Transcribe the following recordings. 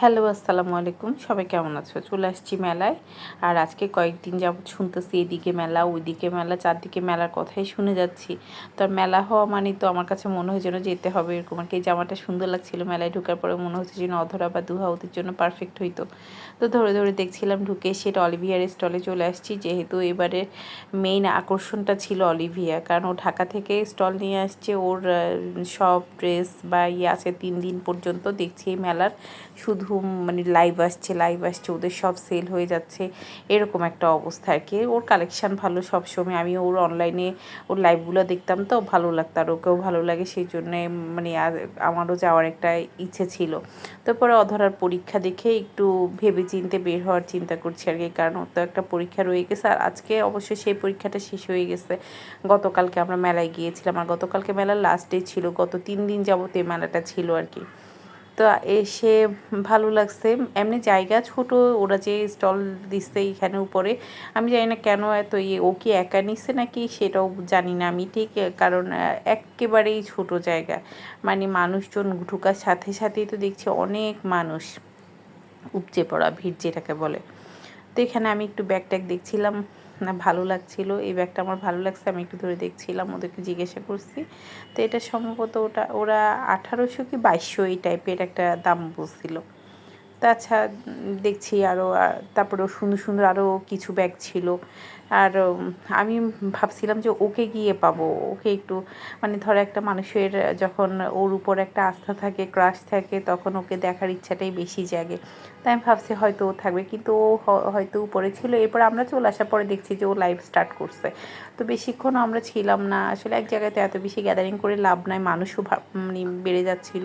Hello, আসসালামু আলাইকুম। সবাই কেমন আছো? চলে আসছি মেলায়। আর আজকে কয়েকদিন যাবত শুনতেছি এদিকে মেলা, ওইদিকে মেলা, চারদিকে মেলার কথাই শুনে যাচ্ছি। তো মেলা হওয়া মানে তো আমার কাছে মনে হয় যেন যেতে হবে এরকম। আর কি জামাটা সুন্দর লাগছিল মেলায় ঢুকার পরে, মনে হচ্ছে যেন অধরা বা দুহাউতির জন্য পারফেক্ট হইতো। তো ধরে ধরে দেখছিলাম ঢুকে সেটা অলিভিয়ার স্টলে চলে আসছি। যেহেতু এবারে মেইন আকর্ষণটা ছিল অলিভিয়া, কারণ ও ঢাকা থেকে স্টল নিয়ে আসছে। ওর সব ড্রেস বা ইয়ে আছে তিন দিন পর্যন্ত দেখছি এই মেলার। শুধু মানে লাইভ আসছে লাইভ আসছে, ওদের সব সেল হয়ে যাচ্ছে। এরকম একটা অবস্থা আর কি। ওর কালেকশান ভালো সবসময়। আমি ওর অনলাইনে ওর লাইভগুলো দেখতাম তো, ভালো লাগতো আর ওকেও ভালো লাগে। সেই জন্যে মানে আমারও যাওয়ার একটা ইচ্ছে ছিল। তারপরে অধরার পরীক্ষা দেখে একটু ভেবে চিনতে বের হওয়ার চিন্তা করছি আর কি। কারণ ওর তো একটা পরীক্ষা রয়ে গেছে। আর আজকে অবশ্যই সেই পরীক্ষাটা শেষ হয়ে গেছে। গতকালকে আমরা মেলায় গিয়েছিলাম। আর গতকালকে মেলার লাস্ট ডে ছিল। গত তিন দিন যাবত এই মেলাটা ছিল আর কি। তো এসে ভালো লাগছে। এমনি জায়গা ছোট, ওরা যে স্টল দিচ্ছে এখানে উপরে, আমি জানি না কেন এত ইয়ে ও কি একা নিচ্ছে নাকি সেটাও জানি না আমি, ঠিক, কারণ একেবারেই ছোট জায়গা। মানে মানুষজন ঢুকার সাথে সাথেই তো দেখছি অনেক মানুষ উপচে পড়া, ভিড় যেটাকে বলে। তো এখানে আমি একটু ব্যাগ ট্যাগ দেখছিলাম। না, ভালো লাগছিল। এই ব্যাগটা আমার ভালো লাগছে, আমি একটু ধরে দেখছিলাম, ওদেরকে জিজ্ঞাসা করছি। তো এটা সম্ভবত ওটা, ওরা আঠারোশো কি বাইশশো এই টাইপের একটা দাম বলছিল। তা আচ্ছা দেখছি আরও তারপরেও সুন্দর সুন্দর আরও কিছু ব্যাগ ছিল। আর আমি ভাবছিলাম যে ওকে গিয়ে পাবো, ওকে একটু মানে ধরো একটা মানুষের যখন ওর উপর একটা আস্থা থাকে ক্রাশ থাকে, তখন ওকে দেখার ইচ্ছাটাই বেশি জাগে। তাই আমি ভাবছি হয়তো ও থাকবে, কিন্তু ও হয়তো উপরে ছিল। এরপর আমরা চলে আসার পরে দেখছি যে ও লাইভ স্টার্ট করছে। তো বেশিক্ষণ আমরা ছিলাম না। আসলে এক জায়গাতে এত বেশি গ্যাদারিং করে লাভ নাই, মানুষও মানে বেড়ে যাচ্ছিল,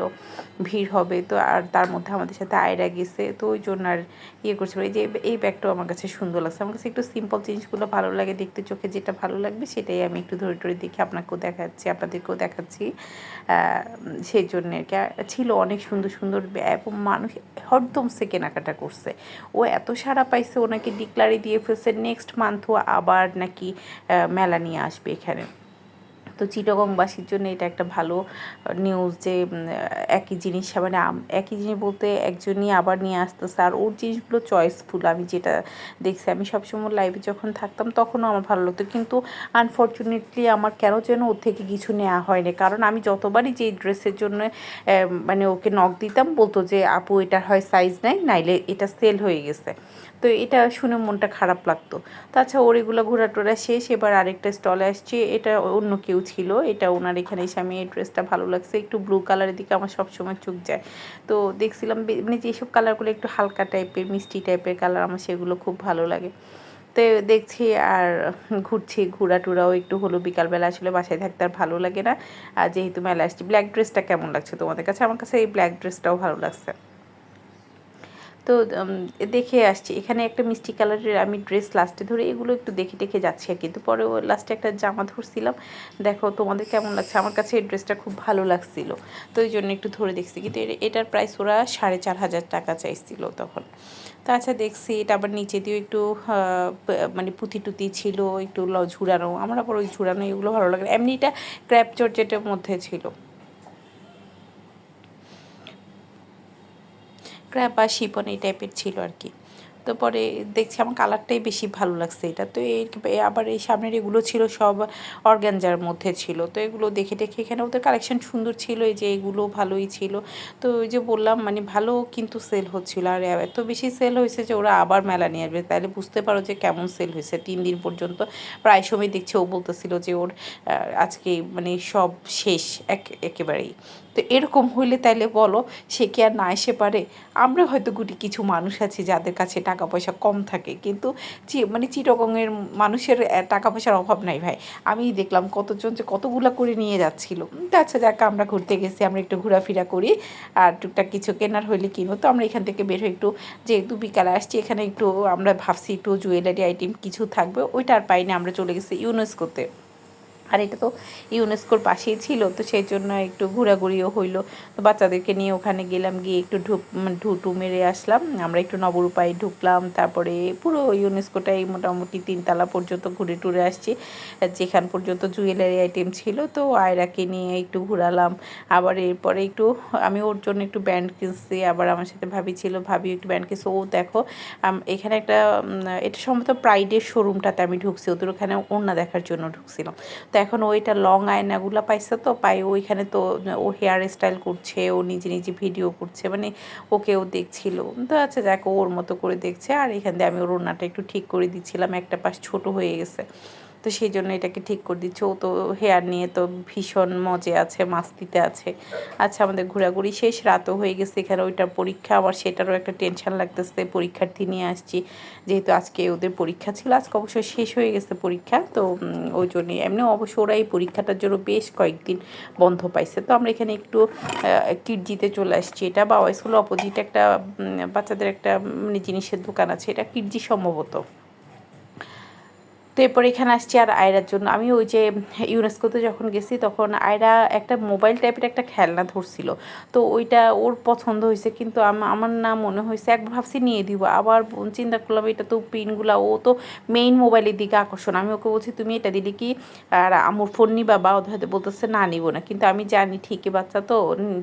ভিড় হবে। তো আর তার মধ্যে আমাদের সাথে আয়রা তো ওই জন্য আর ইয়ে করছিল। এই যে এই ব্যাগটাও আমার কাছে সুন্দর লাগছে। আমার কাছে একটু সিম্পল জিনিসগুলো ভালো লাগে দেখতে, চোখে যেটা ভালো লাগবে সেটাই আমি একটু ধরে ধরে দেখি আপনাকেও দেখাচ্ছি, আপনাদেরকেও দেখাচ্ছি। সেই জন্য আর ছিল অনেক সুন্দর সুন্দর এবং মানুষ হরদম সে কেনাকাটা করছে। ও এত সারা পাইছে ওনাকে ডিক্লারি দিয়ে ফেলছে নেক্সট মান্থও আবার নাকি মেলা নিয়ে আসবে এখানে। তো চিটগংবাসীর জন্য এটা একটা ভালো নিউজ যে একই জিনিস মানে একই জিনিস বলতে একজনই আবার নিয়ে আসতেছে। আর ওর জিনিসগুলো চয়েসফুল আমি যেটা দেখছি, আমি সবসময় লাইভে যখন থাকতাম তখনও আমার ভালো লাগতো। কিন্তু আনফর্চুনেটলি আমার কেন যেন ওর থেকে কিছু নেওয়া হয়নি। কারণ আমি যতবারই যে ড্রেসের জন্য মানে ওকে নখ দিতাম, বলতো যে, আপু, এটার হয় সাইজ নাই, নাইলে এটা সেল হয়ে গেছে। তো এটা শুনে মনটা খারাপ লাগতো। তাছাড়া ওর এগুলো ঘোরা টোরা শেষ। এবার আরেকটা স্টলে আসছে। এটা অন্য কেউ ছিল, এটা ওনার এখানে এসে আমি এই ড্রেসটা ভালো লাগছে। একটু ব্লু কালারের দিকে আমার সবসময় চোখ যায়। তো দেখছিলাম মানে যেসব কালারগুলো একটু হালকা টাইপের মিষ্টি টাইপের কালার আমার সেগুলো খুব ভালো লাগে। তো দেখছি আর ঘুরছি ঘোরা টুরাও একটু হলো, বিকালবেলা আসলে বাসায় থাকতে আর ভালো লাগে না। আর যেহেতু মেলা আসছি ব্ল্যাক ড্রেসটা কেমন লাগছে তোমাদের কাছে? আমার কাছে এই ব্ল্যাক ড্রেসটাও ভালো লাগছে। তো দেখে আসছি। এখানে একটা মিষ্টি কালারের আমি ড্রেস লাস্টে ধরে এগুলো একটু দেখে দেখে যাচ্ছি আর কিন্তু পরে লাস্টে একটা জামা ধরছিলাম। দেখো তোমাদের কেমন লাগছে? আমার কাছে এই ড্রেসটা খুব ভালো লাগছিল। তো ওই জন্য একটু ধরে দেখছি। কিন্তু এটার প্রাইস ওরা সাড়ে চার হাজার টাকা চাইছিল তখন। তো আচ্ছা দেখছি, এটা আবার নিচে দিয়েও একটু মানে পুঁতি টুতি ছিল, একটু ঝুরানো আমার আবার ওই ঝুরানো এগুলো ভালো লাগে এমনি এটা ক্র্যাপ জর্জেটের মধ্যে ছিল। ক্র্যাপ বা শিপন এই টাইপের ছিল আর কি তো পরে দেখছি আমার কালারটাই বেশি ভালো লাগছে এটা। তো এই আবার এই সামনের এগুলো ছিল সব অর্গ্যানজার মধ্যে ছিল। তো এগুলো দেখে দেখে এখানে ওদের কালেকশন সুন্দর ছিল, এই যে এগুলো ভালোই ছিল। তো ওই যে বললাম মানে ভালো কিন্তু সেল হচ্ছিল। আর এত বেশি সেল হয়েছে যে ওরা আবার মেলা নিয়ে আসবে। তাহলে বুঝতে পারো যে কেমন সেল হয়েছে। তিন দিন পর্যন্ত প্রায় সময় দেখছে ও বলতেছিল যে ওর আজকে মানে সব শেষ, এক একেবারেই। তো এরকম হইলে তাইলে বলো, সে কি আর না এসে পারে? আমরা হয়তো গুটি কিছু মানুষ আছি যাদের কাছে টাকা পয়সা কম থাকে, কিন্তু মানে চিরকঙের মানুষের টাকা পয়সার অভাব নাই ভাই। আমি দেখলাম কতজন যে কতগুলা করে নিয়ে যাচ্ছিল। আচ্ছা যাক, আমরা ঘুরতে গেছি, আমরা একটু ঘোরাফেরা করি, আর টুকটাক কিছু কেনার হইলে কিনবো তো আমরা এখান থেকে বের হয়ে একটু, যেহেতু বিকালে আসছি, এখানে একটু আমরা ভাবছি একটু জুয়েলারি আইটেম কিছু থাকবে, ওইটা আর পাইনি, আমরা চলে গেছি ইউনেস্কোতে। আর এটা তো ইউনেস্কোর পাশেই ছিল, তো সেই জন্য একটু ঘোরাঘুরিও হইল। তো বাচ্চাদেরকে নিয়ে ওখানে গেলাম, গিয়ে একটু ঢুক ঢুটু মেরে আসলাম। আমরা একটু নবরূপায় ঢুকলাম, তারপরে পুরো ইউনেস্কোটাই মোটামুটি তিনতলা পর্যন্ত ঘুরে টুরে আসছি। যেখান পর্যন্ত জুয়েলারি আইটেম ছিল, তো আয়রাকে নিয়ে একটু ঘোরালাম। আবার এরপরে একটু, আমি ওর জন্য একটু ব্যান্ড কিনছি, আবার আমার সাথে ভাবি ছিল, ভাবি, একটু ব্যান্ড কিনছে? ও দেখো এখানে একটা এটা সম্ভবত প্রাইডের শোরুমটাতে আমি ঢুকছি, ওদের ওখানে ওড়না দেখার জন্য ঢুকছিলাম। তো এখন ওইটা লং আয়নাগুলো পাইছে তো, পাই ওইখানে তো ও হেয়ার স্টাইল করছে, ও নিজে নিজে ভিডিও করছে মানে ওকে ও দেখছিল। তো আচ্ছা যাক ওর মতো করে দেখছে, আর এখান দিয়ে আমি ওর ওনাটা একটু ঠিক করে দিচ্ছিলাম, একটা পাশ ছোট হয়ে গেছে। তো সেই জন্য এটাকে ঠিক করে দিচ্ছে। ও তো হেয়ার নিয়ে তো ভীষণ মজে আছে, মাস্তিতে আছে। আচ্ছা আমাদের ঘোরাঘুরি শেষ, রাতও হয়ে গেছে এখানে ওইটার পরীক্ষা, আবার সেটারও একটা টেনশন লাগতেছে, পরীক্ষার্থী নিয়ে আসছি। যেহেতু আজকে ওদের পরীক্ষা ছিল, আজকে অবশ্যই শেষ হয়ে গেছে পরীক্ষা, তো ওই জন্যে এমনি অবশ্য ওরা এই পরীক্ষাটার জন্য বেশ কয়েকদিন বন্ধ পাইছে। তো আমরা এখানে একটু কিডজিতে চলে আসছি। এটা বা স্কুলের অপোজিট একটা বাচ্চাদের একটা মানে জিনিসের দোকান আছে, এটা কিটজি সম্ভবত। তো এরপর এখানে আসছি আর আয়রার জন্য। আমি ওই যে ইউনেস্কোতে যখন গেছি, তখন আয়রা একটা মোবাইল টাইপের একটা খেলনা ধরছিল। তো ওইটা ওর পছন্দ হয়েছে, কিন্তু আমার না মনে হয়েছে, একবার ভাবছি নিয়ে দিব। আবার চিন্তা করলাম, এটা তো পিনগুলা, ও তো মেইন মোবাইলের দিকে আকর্ষণ। আমি ওকে বলছি, তুমি এটা দিলে কি? আর আমার ফোন নিবা, বা হয়তো বলতেছে, না, নিব না। কিন্তু আমি জানি, ঠিকই বাচ্চা তো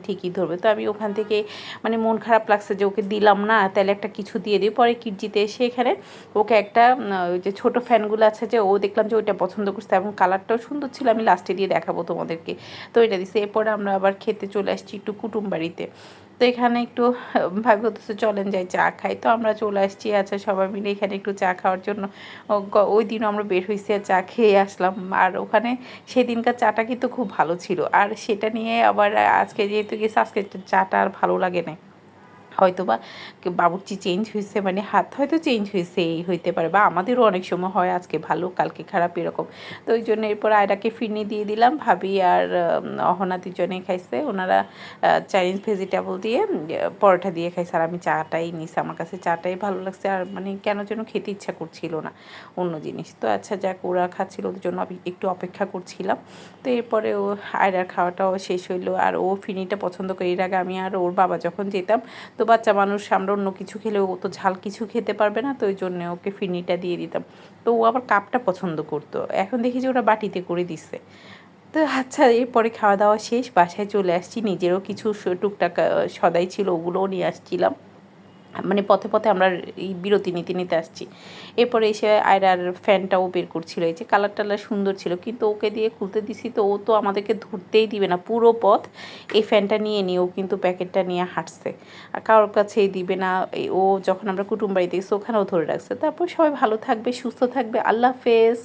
ঠিকই ধরবে। তো আমি ওখান থেকে মানে মন খারাপ লাগছে যে ওকে দিলাম না, তাহলে একটা কিছু দিয়ে দিই। পরে কিটজিতে এসে এখানে ওকে একটা ওই যে ছোটো ফ্যানগুলো আছে যে ও দেখলাম যে ওইটা পছন্দ করছে এবং কালারটাও সুন্দর ছিল, আমি লাস্টে দিয়ে দেখাবো তোমাদেরকে। তো এটা দিছে, এরপরে আমরা আবার খেতে চলে আসছি একটু কুটুম বাড়িতে তো এখানে একটু ভাবি হতেছে চলেন যাই, চা খাই। তো আমরা চলে আসছি আচ্ছা সবাই মিলে এখানে একটু চা খাওয়ার জন্য। ওই দিনও আমরা বের হয়েছি চা খেয়ে আসলাম। আর ওখানে সেদিনকার চাটা কিন্তু খুব ভালো ছিল। আর সেটা নিয়ে আবার আজকে যেহেতু গেছে আজকে চাটা আর ভালো লাগে না হয়তো বা বাবুর্চি চেঞ্জ হয়েছে মানে হাত হয়তো চেঞ্জ হয়েছে, এই হইতে পারে বা আমাদেরও অনেক সময় হয় আজকে ভালো, কালকে খারাপ এরকম। তো ওই জন্য এরপর আয়রাকে ফিরনি দিয়ে দিলাম, ভাবি আর অহনা দুজনেই খাইছে। ওনারা চাইনিজ ভেজিটেবল দিয়ে পরোটা দিয়ে খাইছে। আর আমি চাটাই নিছি। আমার কাছে চাটাই ভালো লাগছে। আর মানে কেন যেন খেতে ইচ্ছা করছিল না অন্য জিনিস। তো আচ্ছা যাক, ওরা খাচ্ছিল ওদের জন্য আমি একটু অপেক্ষা করছিলাম। তো এরপরে ও আয়রার খাওয়াটাও শেষ হইল। আর ও ফিনিটা পছন্দ করে। এর আগে আমি আর ওর বাবা যখন যেতাম তো বাচ্চা মানুষ, আমরা অন্য কিছু খেলে ও তো ঝাল কিছু খেতে পারবে না, তো ওই জন্য ওকে ফিরনিটা দিয়ে দিতাম। তো ও আবার কাপটা পছন্দ করতো। এখন দেখি যে ওরা বাটিতে করে দিচ্ছে তো আচ্ছা এরপরে খাওয়া দাওয়া শেষ, বাসায় চলে আসছি। নিজেরও কিছু টুকটাক সদাই ছিল, ওগুলোও নিয়ে আসছিলাম। মানে পথে পথে আমরা এই বিরতি নিতে নিতে আসছি। এরপরে এসে আয়রার ফ্যানটাও বের করছিল, এই যে কালার টালার সুন্দর ছিল, কিন্তু ওকে দিয়ে খুলতে দিছি তো ও তো আমাদেরকে ধরতেই দিবে না, পুরো পথ এই ফ্যানটা নিয়ে নিয়ে ও কিন্তু প্যাকেটটা নিয়ে হাঁটছে। আর কারোর কাছেই দিবে না ও যখন আমরা কুটুম বাড়িতে গেছি ওখানেও ধরে রাখছে। তারপর সবাই ভালো থাকবে, সুস্থ থাকবে, আল্লাহ হাফেজ।